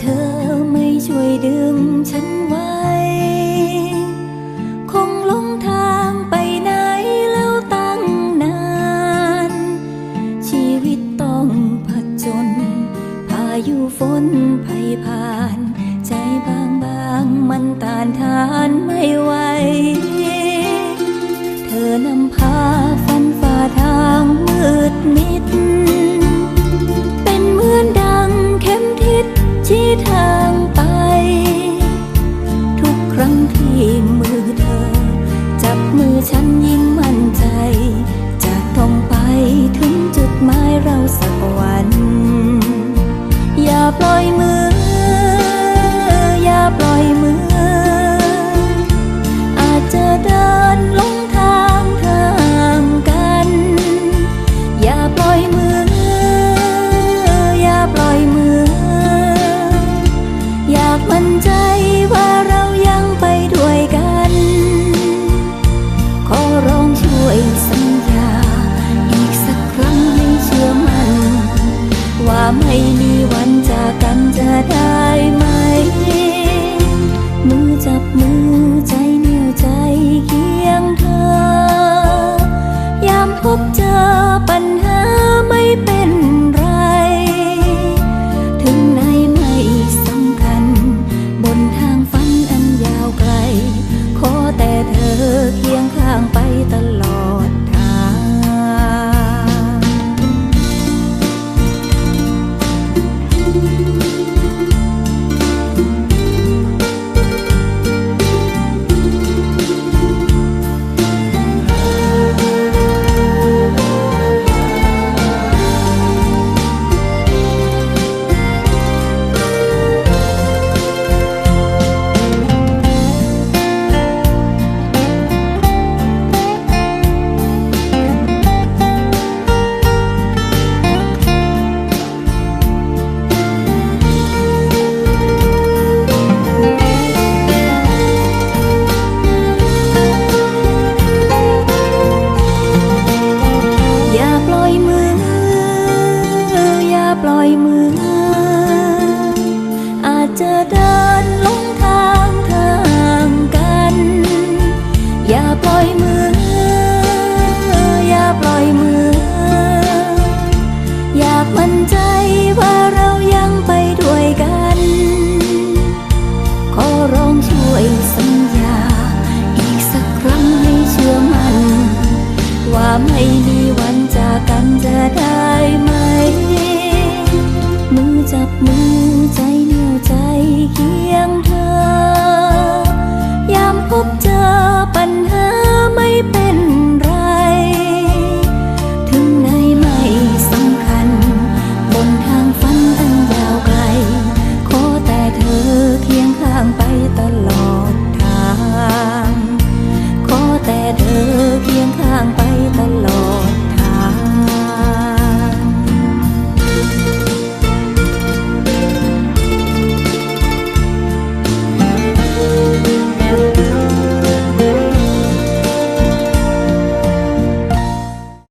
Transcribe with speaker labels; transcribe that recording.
Speaker 1: เธอไม่ช่วยดึงฉันไว้ คงหลงทางไปไหนแล้วตั้งนาน ชีวิตต้องผจญพายุฝนภัยผ่าน ใจบางบางมันต้านทานไม่ไหว เธอนำพาฟันฝ่าทางมืดมิด ทาง บเจอ เดินลงทางทางกัน อย่าปล่อยมือ อย่าปล่อยมือ อยากมั่นใจว่าเรายังไปด้วยกัน ขอร้องช่วยสัญญา อีกสักครั้งให้เชื่อมัน ว่าไม่มีวันจากกันจะได้ไหม มือจับมือใจ